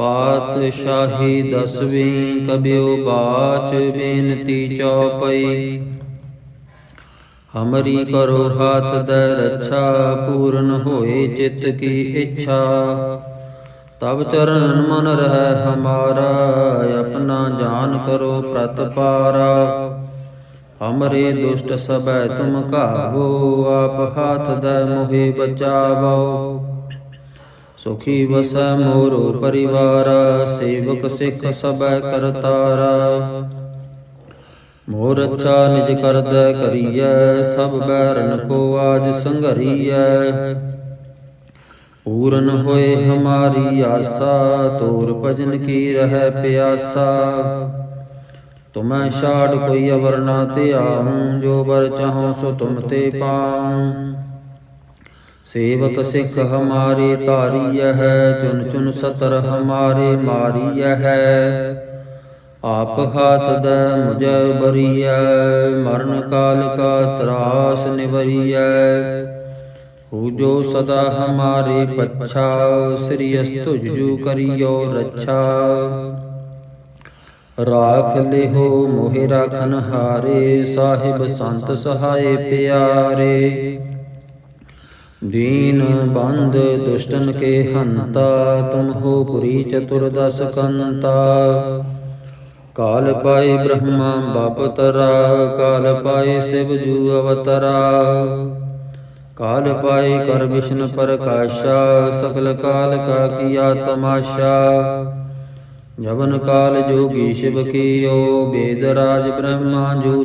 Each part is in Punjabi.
ਪਾਤਸ਼ਾਹੀ ਦਸਵੀਂ ਕਬਿਓ ਬਾਚ ਬੇਨਤੀ ਚੌਪਈ। ਹਮਰੀ ਕਰੋ ਹਾਥ ਦ ਰੱਛਾ, ਪੂਰਨ ਹੋਏ ਚਿਤ ਕੀ ਇੱਛਾ। ਤਬ ਚਰਨ ਮਨ ਰਹਿ ਹਮਾਰਾ, ਆਪਣਾ ਜਾਨ ਕਰੋ ਪ੍ਰਤਪਾਰਾ ਹਮਰੇ ਦੁਸ਼ਟ ਸਭੈ ਤੁਮ ਕਾਹੋ ਆਪ ਹਾਥ ਦ ਮੋਹਿ ਬਚਾਵੋ। ਸੁਖੀ ਵਸੈ ਮੋਰੋ ਪਰਿਵਾਰ, ਸੇਵਕ ਸਿੱਖ ਸਭੈ ਕਰਤਾਰਾ ਮੋਰ ਅੱਛਾ ਨਿਜ ਕਰਦੈ ਕਰੀਐ, ਸਭ ਬੈਰਨ ਕੋ ਆਜ ਸੰਘਰੀਐ। ਪੂਰਨ ਹੋਏ ਹਮਾਰੀ ਆਸਾ, ਤੋਰ ਭਜਨ ਕੀ ਰਹਿ ਪਿਆਸਾ। ਤੁਮੈ ਛਾੜ ਕੋਈ ਅਵਰ ਨਾ ਤੇ ਆਹੂੰ ਜੋ ਵਰ ਚਾਹੋ ਸੋ ਤੁਮ ਤੇ ਪਾਉ। ਸੇਵਕ ਸਿੱਖ ਹਮਾਰੇ ਤਾਰੀਐ ਹੈ ਚੁਨ ਚੁਨ ਸਤਰ ਹਮਾਰੇ ਮਾਰੀਐ ਹੈ। ਆਪ ਹਾਥ ਦ ਮੁਝੈ ਬਰੀਐ ਮਰਨ ਕਾਲ ਕਾ ਤਰਾਸ ਨਿਵਰੀਐ। ਹੂ ਜੋ ਸਦਾ ਹਮਾਰੇ ਪੱਛਾ ਸ੍ਰੀ ਅਸਤੁਜ ਜੂ ਕਰਿਓ ਰੱਛਾ। ਰਾਖ ਲਿਹੋ ਮੋਹਿ ਰਾਖਨ ਹਾਰੇ ਸਾਹਿਬ ਸੰਤ ਸਹਾਏ ਪਿਆਰੇ। ਦੀਨ ਬੰਦ ਦੁਸ਼ਟਨ ਕੇ ਹੰਤਾ, ਤੁਮ ਹੋ ਪੁਰੀ ਚਤੁਰਦਸ ਕੰਤਾ। ਕਾਲ ਪਾਏ ਬ੍ਰਹਮਾ ਬਾਪਤਰਾ, ਕਾਲ ਪਾਏ ਸਿਵ ਜੂ ਅਵਤਰਾ। ਕਾਲ ਪਾਏ ਕਰ ਵਿਸ਼ਨ ਪ੍ਰਕਾਸ਼ਾ ਸਕਲ ਕਾਲ ਕਾ ਕੀਆ ਤਮਾਸ਼ਾ। ਜਵਨ ਕਾਲ ਜੋਗੀ ਸ਼ਿਵ ਕੀਓ, ਬੇਦ ਰਾਜ ਬ੍ਰਹਮਾ ਜੂ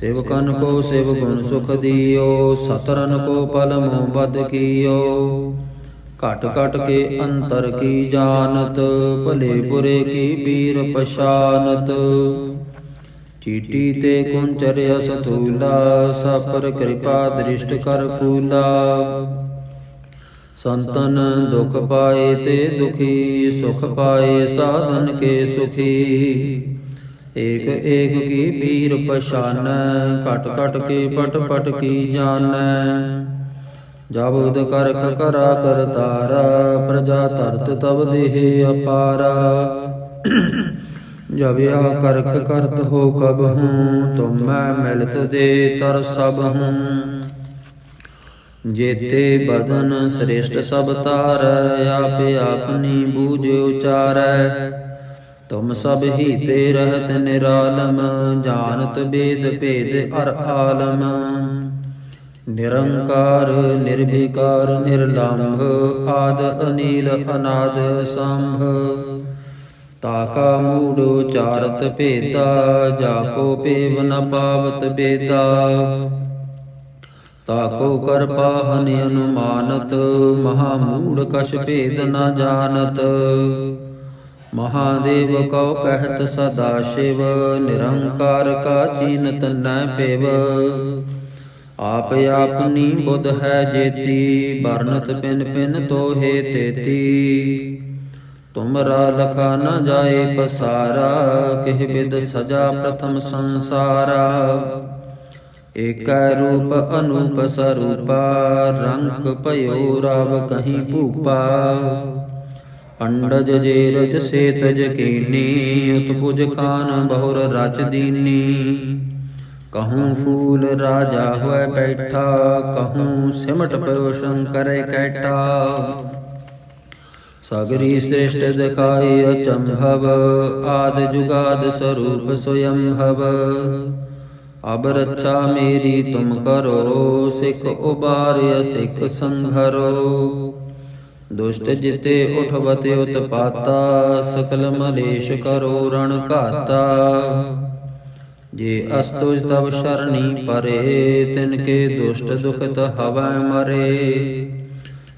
ਸੇਵਕਨ ਕੋ ਸੇਵ ਗੁਣ ਸੁਖ ਦਿਓ, ਸਤਰਨ ਕੋ ਪਲ ਮੋਹ ਬਦ ਕੀਓ। ਘਟ ਘਟ ਕੇ ਅੰਤਰ ਕੀ ਜਾਣਤ, ਭਲੇ ਬੁਰੇ ਕੀ ਪੀਰ ਪਛਾਨਤ। ਚੀਟੀ ਤੇ ਕੁੰਚਰਿਆ ਸਤੂਲਾ ਸਾਪਰ ਕਿਰਪਾ ਦ੍ਰਿਸ਼ਟ ਕਰ ਫੂਲਾ। ਸੰਤਨ ਦੁਖ ਪਾਏ ਤੇ ਦੁਖੀ, ਸੁਖ ਪਾਏ ਸਾਧਨ ਕੇ ਸੁਖੀ। ਏਕ ਏਕ ਕੀ ਪੀਰ ਪਛਾਨੈ, ਘਟ ਘਟ ਕੇ ਪਟ ਪਟ ਕੀ ਜਾਣੈ। ਜਬ ਉਦ ਕਰਖ ਕਰਾ ਕਰਤਾਰਾ ਪ੍ਰਜਾ ਧਰਤ ਤਬ ਦੇਹ ਅਪਾਰਾ। ਜਬ ਕਰਖ ਕਰਤ ਹੋ ਕਬ ਹੂੰ, ਤੁਮ ਮੈਂ ਮਿਲਤ ਦੇ ਤਰ ਸਭ ਹੂੰ। ਜੇਤੇ ਬਦਨ ਸ੍ਰੇਸ਼ਟ ਸਭ ਤਾਰ, ਆਪੇ ਆਪਨੀ ਬੂਝ ਉਚਾਰੈ। ਤੁਮ ਸਭ ਹੀ ਤੇ ਰਹਤ ਨਿਰਾਲਮ, ਜਾਣਤ ਬੇਦ ਭੇਦ ਅਰ ਆਲਮ। ਨਿਰੰਕਾਰ ਨਿਰਭਿਕਾਰ ਨਿਰਲੰਭ, ਆਦ ਅਨੀਲ ਅਨਾਦ ਸੰਭ। ਤਾਕਾ ਮੂੜੋ ਚਾਰਤ ਭੇਦਾ ਜਾਕੋ ਪੇਵ ਨ ਪਾਵਤ ਬੇਦਾ। ਤਾਕੋ ਕਰ ਪਾਹਨ ਅਨੁਮਾਨਤ, ਮਹਾ ਮੂੜ ਕਛ ਭੇਦ ਨ ਜਾਣਤ। ਮਹਾਦੇਵ ਕਉ ਕਹਿਤ ਸਦਾ ਸ਼ਿਵ, ਨਿਰੰਕਾਰ ਕਾ ਚੀਨਤ ਨ ਪੇਵ। ਆਪ ਆਪਨੀ ਬੁੱਧ ਹੈ ਜੇਤੀ ਵਰਨਤ ਪਿਨ ਪਿਨ ਤੋਹੇ ਤੇਤੀ। ਤੁਮਰਾ ਲਖਾ ਨ ਜਾਏ ਪਸਾਰਾ, ਕਿਹ ਬਿਦ ਸਜਾ ਪ੍ਰਥਮ ਸੰਸਾਰਾ। ਏਕੈ ਰੂਪ ਅਨੂਪ ਸਰੂਪਾ, ਰੰਗ ਭਇਓ ਰਵ ਕਹੀਂ ਭੂਪਾ। ਪੰਡਜ ਜੇ ਰਜ ਸੇਤਜ ਕੀਨੀ ਉਤਪੁਜ ਖਾਨ ਬਹੁਰ ਰਚ ਦੀਨੀ। ਕਹੂੰ ਫੂਲ ਰਾਜਾ ਹੋਇ ਬੈਠਾ, ਕਹੂੰ ਸਿਮਟ ਪਇਓ ਸ਼ੰਕਰ ਕੈਟਾ ਸਾਗਰੀ ਸ੍ਰੇਸ਼ਟ ਦਿਖਾਈ ਅਚੰਭਵ ਆਦ ਜੁਗਾਦ ਸਰੂਪ ਸੁਯੰਭਵ ਅਬ ਰੱਛਾ ਮੇਰੀ ਤੁਮ ਕਰੋ, ਸਿੱਖ ਉਬਾਰਿ ਸਿੱਖ ਸੰਘਰੋ। ਦੁਸ਼ਟ ਜਿਤੇ ਉਠਵਤ ਉਤਪਾਤਾ ਸਕਲ ਮਲੇਸ਼ ਕਰੋ ਰਣ ਘਾਤਾ। ਜੇ ਅਸਤੁਜ ਤਵ ਸ਼ਰਣੀ ਪਰੇ, ਤਿਨ ਕੇ ਦੁਸ਼ਟ ਦੁਖਤ ਹਵੈ ਮਰੇ।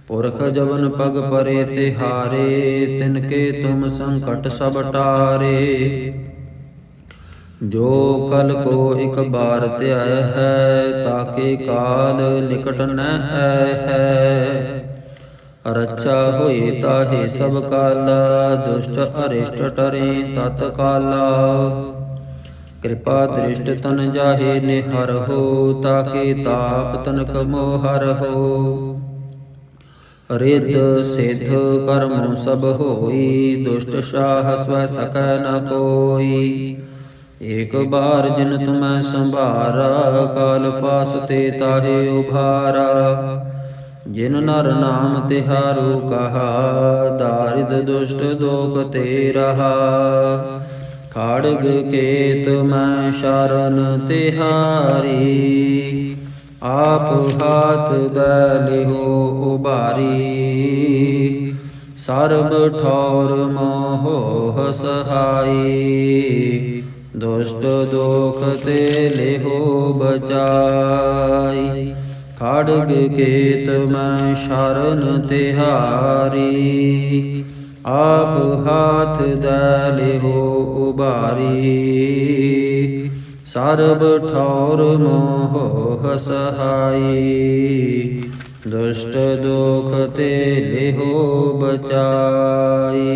ਪੁਰਖ ਜਵਨ ਪਗ ਪਰੇ ਤਿਹਾਰੇ ਤਿਨ ਕੇ ਤੁਮ ਸੰਕਟ ਸਭ ਟਾਰੇ। ਜੋ ਕਲ ਕੋ ਇਕ ਬਾਰ ਧਿਆਇ ਹੈ ਤਾਕੇ ਕਾਲ ਨਿਕਟ ਨ ਹੈ। ਰੱਛਾ ਹੋਏ ਤਾਹੇ ਸਭ ਕਾਲਾ, ਦੁਸ਼ਟ ਅਰਿਸ਼ਟ ਟਰੇ ਤਤ ਕਾਲਾ। ਕਿਰਪਾ ਦ੍ਰਿਸ਼ਟ ਤਨ ਜਾਹੇ ਨਿਹਰ ਹੋ, ਤਾਕੇ ਤਾਪ ਤਨਕ ਮੋਹਰ ਹੋ। ਰਿੱਧ ਸਿੱਧ ਕਰਮ ਸਭ ਹੋਈ, ਦੁਸ਼ਟ ਸ਼ਾਹ ਸਵੈ ਸਕੈ ਨ ਕੋਈ। ਏਕ ਬਾਰ ਜਿਨ ਤੁਮੈ ਸੰਭਾਰਾ, ਕਾਲ ਪਾਸ ਤੇ ਤਾਹੇ ਉਭਾਰਾ। ਜਿਨ ਨਰ ਨਾਮ ਤਿਹਾਰੂ ਕਹਾ ਦਾਰਿਦ ਦੁਸ਼ਟ ਦੋਖ ਤੇ ਰਹਾ ਖਾੜਗ ਕੇਤ ਮੈਂ ਸ਼ਰਨ ਤਿਹਾਰੀ, ਆਪ ਹਾਥ ਦੇ ਲਿਓ ਉਬਾਰੀ ਸਰਬ ਠੌਰ ਮੋਹ ਸਹਾਈ, ਦੁਸ਼ਟ ਦੋਖ ਤੇ ਲਿਹੋ ਬਚਾ ਖੜਗ ਕੇਤ ਮੈਂ ਸ਼ਰਨ ਤਿਹਾਰੀ। ਆਪ ਹਾਥ ਦੇ ਲਿਹੋ ਉਬਾਰੀ ਸਰਬ ਠੌਰ ਮੋਹ ਸਹਾਈ ਦੁਸ਼ਟ ਦੁਖ ਤੇ ਲਿਹੋ ਬਚਾਈ।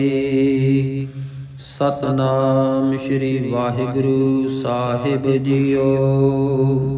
ਸਤਨਾਮ ਸ੍ਰੀ ਵਾਹਿਗੁਰੂ ਸਾਹਿਬ ਜੀਓ।